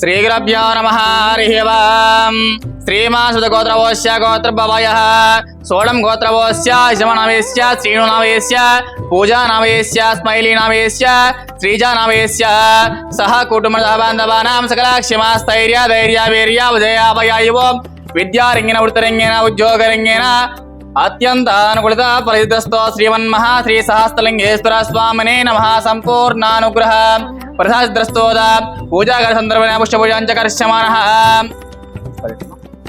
శ్రీగురభ్యో నమ హరి ఓం. శ్రీమాసుతగోత్రవోస్య గోత్రభవయ. సోళం గోత్రవోస్య శమనవేశ్య శ్రీణునవేశ్య పూజానవేశ్య స్మైలీనవేశ్య శ్రీజానవేశ్య సహ కుటుంబ బాంధవానాం సకలాక్షమాస్థైర్య ధైర్య వీర్య విజయాభయాయువో. విద్యారంగిన వృత్తరంగిన ఉద్యోగరంగిన అత్యంత అనుకూలత ఫలితస్తో శ్రీమన్మహా శ్రీ సహస్రలింగేశ్వర స్వామినే నమ సంపూర్ణానుగ్రహ. ప్రసాద్రస్తోద పూజాగర సందర్భ పుష్పూజాంచ కర్ష్యమాణ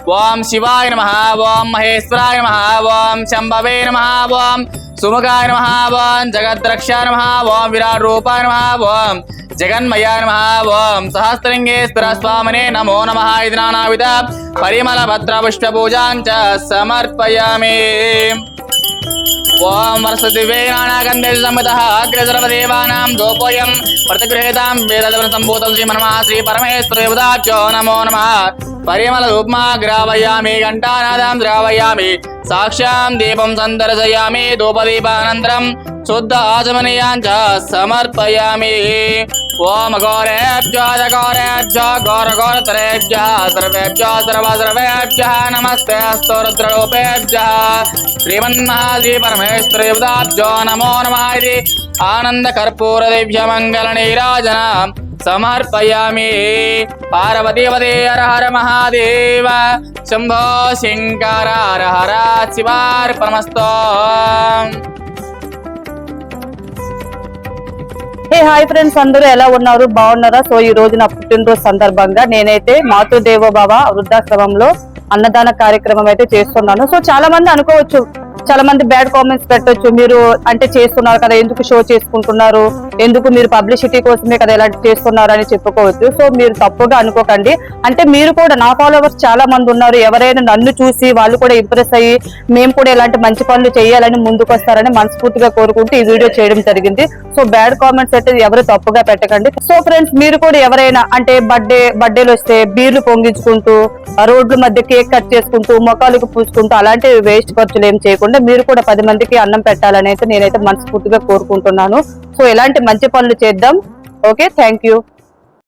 ఓం శివాయ నమ ఓం మహేశ్వరాయ నమ ఓం శంభవే నమ ఓం సుముఖాయ నమ ఓం జగద్రక్ష నమ ఓం విరాట్ రూపాయ నమ ఓం జగన్మయ నమ ఓం సహస్రంగేశ్వర స్వామినే నమో నమ ఇది నానావిధ పరిమళ భద్ర పుష్ప పూజాంచ సమర్పయామి. ఓం వరసదివే నానాగంధే సంహితః అగ్రసర్వదేవానాం దోపోయం ప్రతిగృహేతాం వేదవన సంభూతం మనమ శ్రీ పరమేశ్వర దేవతాభ్యో నమో నమః. పరిమళ రూపమా గ్రావయామి ఘంటానాదం ద్రావయామి సాక్ష్యాం దీపం సందర్శయామి ధూపదీపానంతరం శుద్ధ ఆచమనీయాం చ సమర్పయామి ఓం ఘోరేభ్యో ఘోరేభ్యో ఘోర ఘోరతరేభ్య సర్వేభ్య సర్వ సర్వేభ్య నమస్తే అస్తో రుద్రరూపేభ్య శ్రీమన్మహాశ్రీ పరమేశ్వర దేవతాభ్యో నమో నమ ఇది ఆనంద కర్పూర దివ్య మంగళ నీరాజన సమర్పయామి. పార్వతీవదే హర హర మహాదేవ. శంభో శంకర హర హర శివార్పణమస్తో. హే హాయ్ ఫ్రెండ్స్ అందరూ ఎలా ఉన్నారు? బాగున్నారా? సో ఈ రోజు నా పుట్టినరోజు సందర్భంగా నేనైతే మాతృదేవ బాబా వృద్ధాశ్రమంలో అన్నదాన కార్యక్రమం అయితే చేస్తున్నాను. సో చాలా మంది అనుకోవచ్చు చాలా మంది బ్యాడ్ కామెంట్స్ పెట్టొచ్చు. మీరు అంటే చేస్తున్నారు కదా ఎందుకు షో చేసుకుంటున్నారు? ఎందుకు మీరు పబ్లిసిటీ కోసమే కదా ఇలాంటి చేస్తున్నారు అని చెప్పుకోవచ్చు. సో మీరు తప్పుగా అనుకోకండి. అంటే మీరు కూడా నా ఫాలోవర్స్ చాలా మంది ఉన్నారు. ఎవరైనా నన్ను చూసి వాళ్ళు కూడా ఇంప్రెస్ అయ్యి మేము కూడా ఇలాంటి మంచి పనులు చేయాలని ముందుకు వస్తారని మనస్ఫూర్తిగా కోరుకుంటూ ఈ వీడియో చేయడం జరిగింది. సో బ్యాడ్ కామెంట్స్ అయితే ఎవరు తప్పుగా పెట్టకండి. సో ఫ్రెండ్స్ మీరు కూడా ఎవరైనా అంటే బర్త్డే బర్త్డేలు వస్తే బీర్లు పొంగించుకుంటూ రోడ్ల మధ్య కేక్ కట్ చేసుకుంటూ మొక్కలకు పూసుకుంటూ అలాంటి వేస్ట్ ఖర్చులు ఏం చేయకుండా మీరు కూడా పది మందికి అన్నం పెట్టాలని అయితే నేనైతే మనస్ఫూర్తిగా కోరుకుంటున్నాను. సో ఇలాంటి మంచి పనులు చేద్దాం? Okay thank you.